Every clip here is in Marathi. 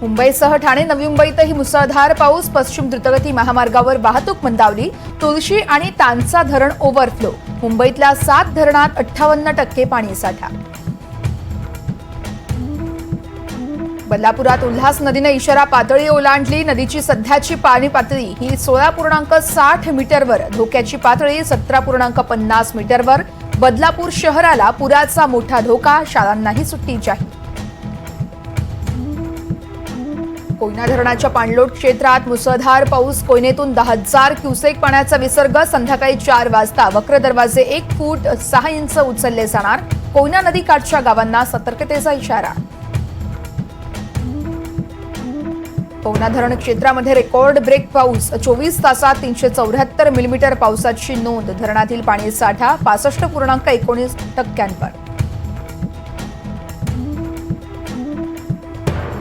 मुंबईसह ठाणे नवी मुंबईतही मुसळधार पाऊस पश्चिम द्रुतगती महामार्गावर वाहतूक मंदावली तुळशी आणि तांचा धरण ओव्हरफ्लो. मुंबईतल्या सात धरणात अठ्ठावन्न टक्के पाणीसाठा बदलापुरात उल्हास नदीनं इशारा पातळी ओलांडली. नदीची सध्याची पाणी पातळी ही सोळा पूर्णांक साठ मीटरवर धोक्याची पातळी सतरा पूर्णांक पन्नास मीटरवर. बदलापूर शहराला पुराचा मोठा धोका शाळांनाही सुट्टी जाहीर. कोयना धरणाच्या पाणलोट क्षेत्रात मुसळधार पाऊस कोयनेतून दहा हजार क्युसेक पाण्याचा विसर्ग संध्याकाळी चार वाजता वक्र दरवाजे एक फूट सहा इंच उचलले जाणार. कोयना नदीकाठच्या गावांना सतर्कतेचा इशारा. कोयना धरण क्षेत्रामध्ये रेकॉर्ड ब्रेक पाऊस चोवीस तासात तीनशे चौऱ्याहत्तर मिलीमीटर पावसाची नोंद धरणातील पाणी साठा पासष्ट पूर्णांक एकोणीस टक्क्यांवर.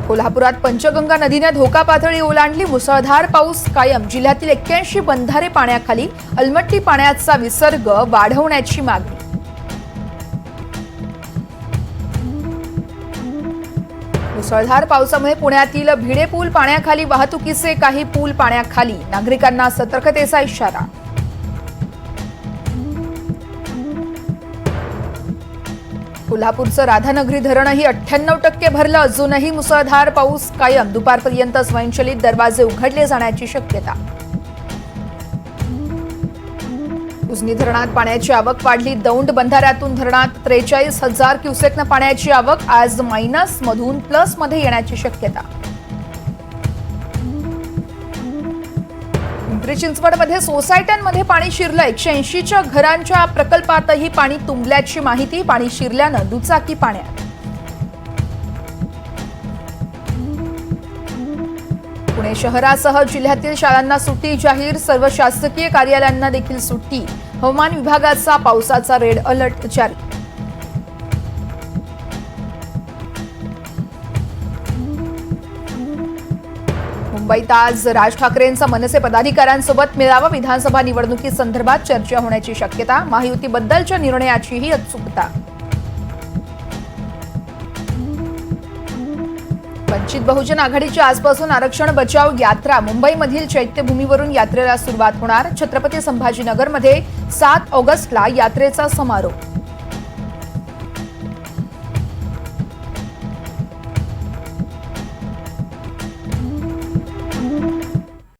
कोल्हापुरात पंचगंगा नदीने धोका पातळी ओलांडली. मुसळधार पाऊस कायम. जिल्ह्यातील एक्क्याऐंशी बंधारे पाण्याखाली अलमट्टी पाण्याचा विसर्ग वाढवण्याची मागणी. मुसळधार पावसामुळे पुण्यातील भिडे पूल पाण्याखाली वाहतुकीचे काही पूल पाण्याखाली. नागरिकांना सतर्कतेचा इशारा. कोल्हापूरचं राधानगरी धरणही अठ्ठ्याण्णव टक्के भरलं. अजूनही मुसळधार पाऊस कायम. दुपारपर्यंत स्वयंचलित दरवाजे उघडले जाण्याची शक्यता. उजनी धरणात पाण्याची आवक वाढली. दौंड बंधाऱ्यातून धरणात त्रेचाळीस हजार क्युसेकनं पाण्याची आवक. आज मायनस मधून प्लसमध्ये येण्याची शक्यता. पिंपरी चिंचवडमध्ये सोसायट्यांमध्ये पाणी शिरलं एकशे ऐंशीच्या घरांच्या प्रकल्पातही पाणी तुंबल्याची माहिती पाणी शिरल्यानं दुचाकी पाण्यात. पुणे शहरासह जिल्ह्यातील शाळांना सुट्टी जाहीर सर्व शासकीय कार्यालयांना देखील सुट्टी. हवामान विभागाचा पावसाचा रेड अलर्ट जारी. मुंबईत आज राज ठाकरेंचा मनसे पदाधिकाऱ्यांसोबत मेळावा. विधानसभा निवडणुकीसंदर्भात चर्चा होण्याची शक्यता महायुतीबद्दलच्या निर्णयाचीही उत्सुकता. वंचित बहुजन आघाडीची आजपासून आरक्षण बचाव यात्रा. मुंबईमधील चैत्यभूमीवरून यात्रेला सुरुवात होणार. छत्रपती संभाजीनगरमध्ये सात ऑगस्टला यात्रेचा समारोप.